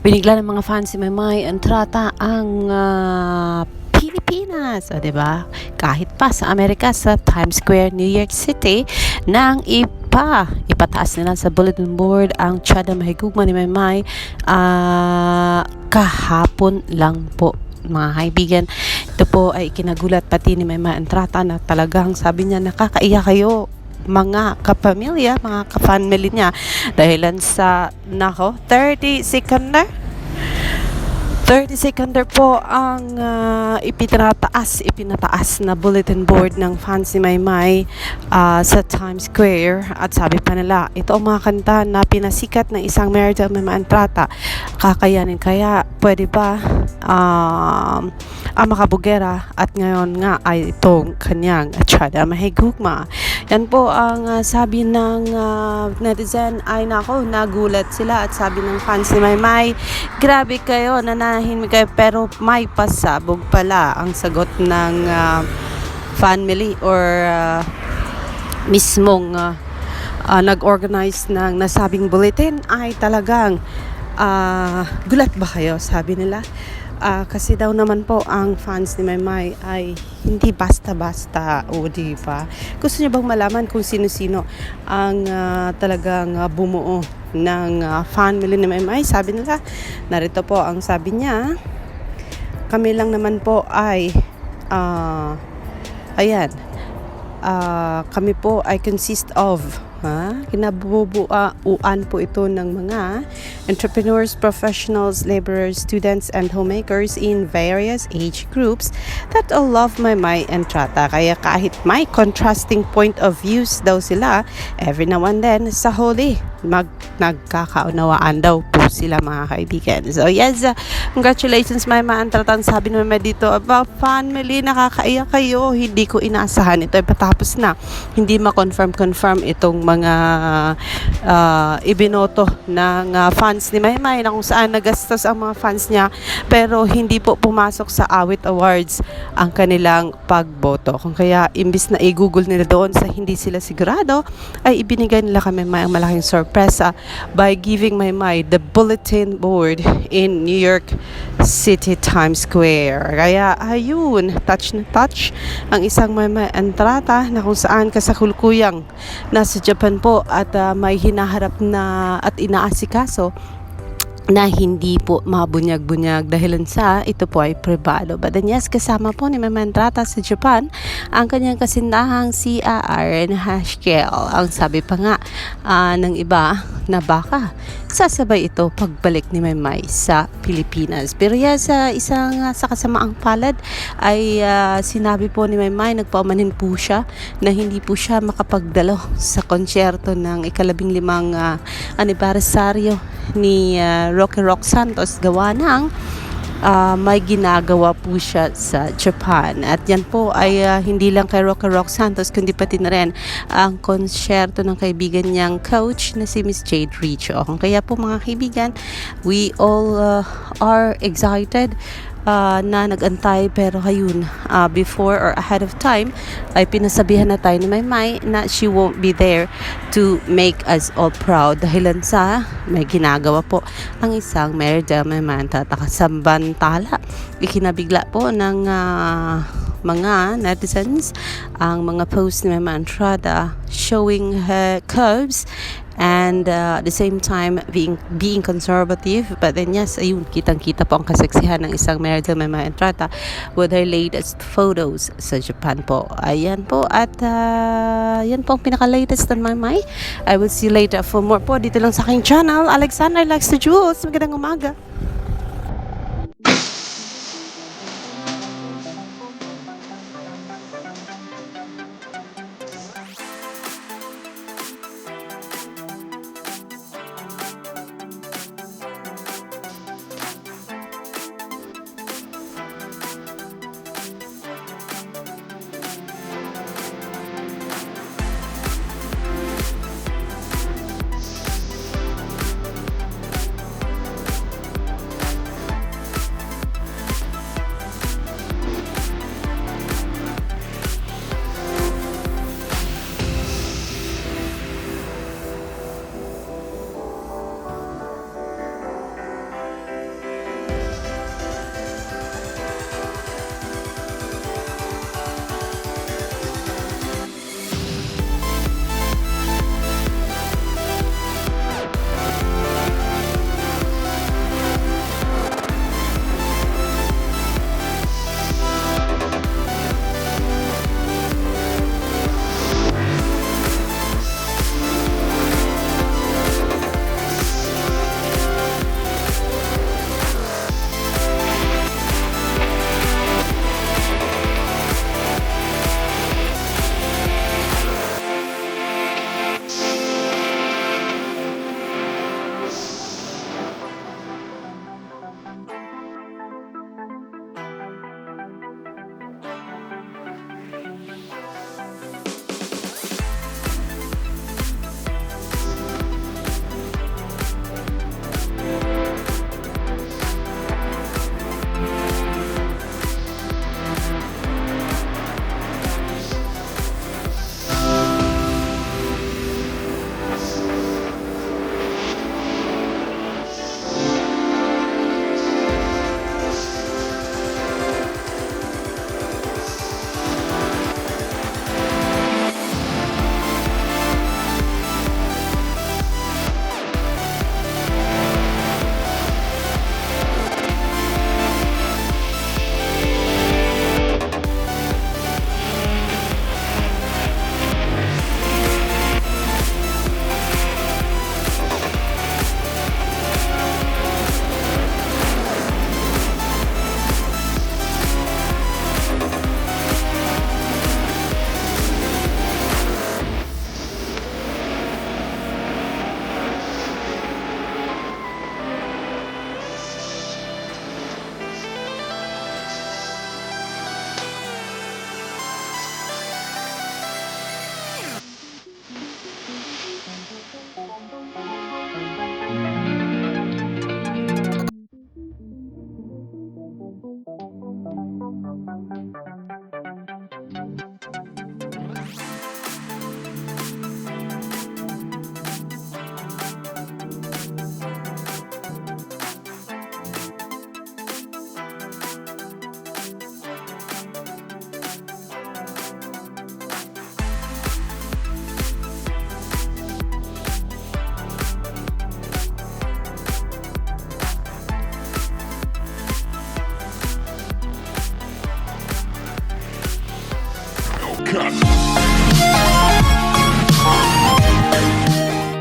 binigla ng mga fans si Maymay Entrata ang ah, Pilipinas, o, ba? Kahit pa sa Amerika sa Times Square, New York City, nang ipa ipataas nila sa bulletin board ang Chada Mahigugma ni Maymay ah, kahapon lang po mga kaibigan. Ito po ay kinagulat pati ni Maymay Entrata na talagang sabi niya nakakaiyak kayo mga kapamilya, mga ka-family niya. Dahilan sa nako 30 sekunder 30 sekunder po ang ah, ipinataas, ipinataas na bulletin board ng fans ni Maymay ah, sa Times Square at sabi pa nila, ito ang mga kanta na pinasikat ng isang Meredith Maymay Entrata. Kakayanin kaya, pwede ba um, ang makabugera at ngayon nga ay itong kanyang Chada Mahigugma. Yan po ang ah, sabi ng ah, netizen ay nako, nagulat sila at sabi ng fans ni Maymay, grabe kayo, nanahin kayo pero may pasabog pala ang sagot ng ah, family or ah, mismong ah, ah, nag-organize ng nasabing bulletin. Ay talagang ah, gulat ba kayo? Sabi nila. Ah, kasi daw naman po ang fans ni Maymay ay hindi basta-basta o di ba? Gusto niyo bang malaman kung sino-sino ang ah, talagang ah, bumuo ng ah, family ni Maymay sabi nila narito po ang sabi niya. Kami lang naman po ay ah, ayan ah, kami po ay consist of ha kinabubuuan po ito ng mga entrepreneurs, professionals, laborers, students, and homemakers in various age groups that all love my my and trata. Kaya kahit may contrasting point of views daw sila, every now and then sa huli, mag nagkakaunawaan daw po sila mga kaibigan. So yes, uh, congratulations my ma ang tratang sabi naman dito about family, nakakaiyak kayo. Hindi ko inasahan ito ay patapos na. Hindi ma-confirm confirm itong mga uh, ibinoto ng uh, fans ni Maymay na kung saan nagastos ang mga fans niya pero hindi po pumasok sa Awit Awards ang kanilang pagboto. Kung kaya imbis na i-google nila doon sa hindi sila sigurado ay ibinigay nila kami may malaking sorpresa by giving Maymay the bulletin board in New York City Times Square. Kaya ayun, touch na touch ang isang Maymay Entrata na kung saan kasakulkuyang nasa Japan po at ah, may hinaharap na at inaasikaso na hindi po mabunyag-bunyag dahilan sa ito po ay privado. But then yes, kasama po ni Mama Entrata sa Japan ang kanyang kasindahang si uh, Aaron Hashkel. Ang sabi pa nga ah, ng iba na baka sasabay ito pagbalik ni Maymay sa Pilipinas. Pero yes, sa isang ah, sa kasamaang palad ay ah, sinabi po ni Maymay, nagpaumanin po siya na hindi po siya makapagdalo sa konsyerto ng ikalabing limang ah, anibersaryo ni ah, Rocky Rock Santos gawa ng ah, may ginagawa po siya sa Japan. At yan po ay ah, hindi lang kay Rocky Rock Santos kundi pati na rin ang konsyerto ng kaibigan niyang coach na si Miss Jade Richo. Kaya po mga kaibigan, we all ah, are excited ah, na nagantay pero hayun ah, before or ahead of time ay pinasabihan na tayo ni Maymay na she won't be there to make us all proud. Dahilan sa may ginagawa po ang isang Merida Maymay tatakasambantala ikinabigla po ng ah, mga netizens ang mga post ni Mama Entrada showing her curves and uh, at the same time being being conservative. But then yes ayun kitang kita po ang kaseksihan ng isang Merida Mama Entrata with her latest photos sa Japan po. Ayan po at uh, yan po ang pinaka latest my my I will see you later for more po dito lang sa aking channel. Alexander Likes the Jewels magandang umaga